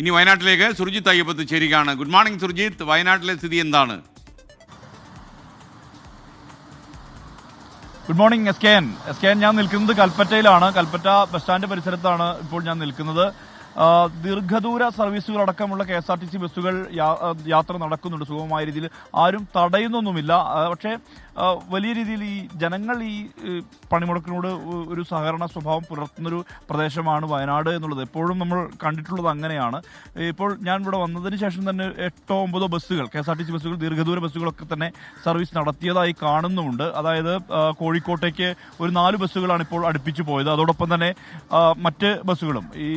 ഇനി വയനാട്ടിലേക്ക് സുർജിത്ത് അയ്യപ്പത്ത് ചേരുകയാണ്. Good morning Surjith. വയനാട്ടിലെ സ്ഥിതി എന്താണ്? Good morning S K N S K N ഞാൻ നിൽക്കുന്നത് കൽപ്പറ്റയിലാണ്. കൽപ്പറ്റ ബസ് സ്റ്റാൻഡ് പരിസരത്താണ് ഇപ്പോൾ ഞാൻ നിൽക്കുന്നത്. ദീർഘദൂര സർവീസുകൾ അടക്കമുള്ള K S R T C ബസ്സുകൾ യാത്ര നടക്കുന്നുണ്ട് സുഗമമായ രീതിയിൽ. ആരും തടയുന്നൊന്നുമില്ല. പക്ഷേ വലിയ രീതിയിൽ ഈ ജനങ്ങൾ ഈ പണിമുടക്കിനോട് ഒരു സഹകരണ സ്വഭാവം പുലർത്തുന്നൊരു പ്രദേശമാണ് വയനാട് എന്നുള്ളത്. എപ്പോഴും നമ്മൾ കണ്ടിട്ടുള്ളത് അങ്ങനെയാണ്. ഇപ്പോൾ ഞാൻ ഇവിടെ വന്നതിന് ശേഷം തന്നെ എട്ടോ ഒമ്പതോ ബസ്സുകൾ K S R T C ബസ്സുകൾ ദീർഘദൂര ബസ്സുകളൊക്കെ തന്നെ സർവീസ് നടത്തിയതായി കാണുന്നുമുണ്ട്. അതായത് കോഴിക്കോട്ടേക്ക് ഒരു നാല് ബസ്സുകളാണ് ഇപ്പോൾ അടുപ്പിച്ചു പോയത്. അതോടൊപ്പം തന്നെ മറ്റ് ബസ്സുകളും ഈ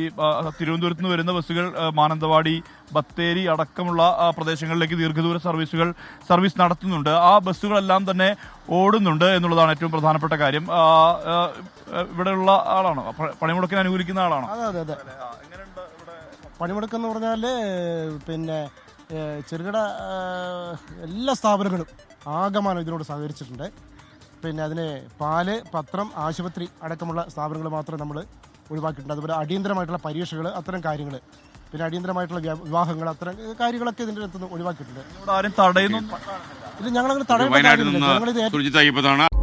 തിരുവനന്തപുരത്ത് നിന്ന് വരുന്ന ബസ്സുകൾ മാനന്തവാടി ബത്തേരി അടക്കമുള്ള പ്രദേശങ്ങളിലേക്ക് ദീർഘദൂര സർവീസുകൾ സർവീസ് നടത്തുന്നുണ്ട്. ആ ബസ്സുകളെല്ലാം തന്നെ ഓടുന്നുണ്ട് എന്നുള്ളതാണ് ഏറ്റവും പ്രധാനപ്പെട്ട കാര്യം. ഇവിടെയുള്ള ആളാണോ? പണിമുടക്കിന് അനുകൂലിക്കുന്ന ആളാണോ? അതെ അതെ പണിമുടക്കെന്ന് പറഞ്ഞാൽ പിന്നെ ചെറുകിട എല്ലാ സ്ഥാപനങ്ങളും ആകമാനം ഇതിനോട് സഹകരിച്ചിട്ടുണ്ട്. പിന്നെ അതിന് പാൽ പത്രം ആശുപത്രി അടക്കമുള്ള സ്ഥാപനങ്ങൾ മാത്രമേ നമ്മൾ ഒഴിവാക്കിയിട്ടുണ്ട്. അതുപോലെ അടിയന്തരമായിട്ടുള്ള പരീക്ഷകൾ അത്തരം കാര്യങ്ങൾ. പിന്നെ അടിയന്തരമായിട്ടുള്ള വിവാഹങ്ങൾ അത്തരം കാര്യങ്ങളൊക്കെ ഇതിന്റെ അടുത്ത് നിന്ന് ഒഴിവാക്കിയിട്ടുണ്ട് ഇത് ഞങ്ങളങ്ങനെ തടയുന്നു കാര്യമില്ല. ഞങ്ങളിത്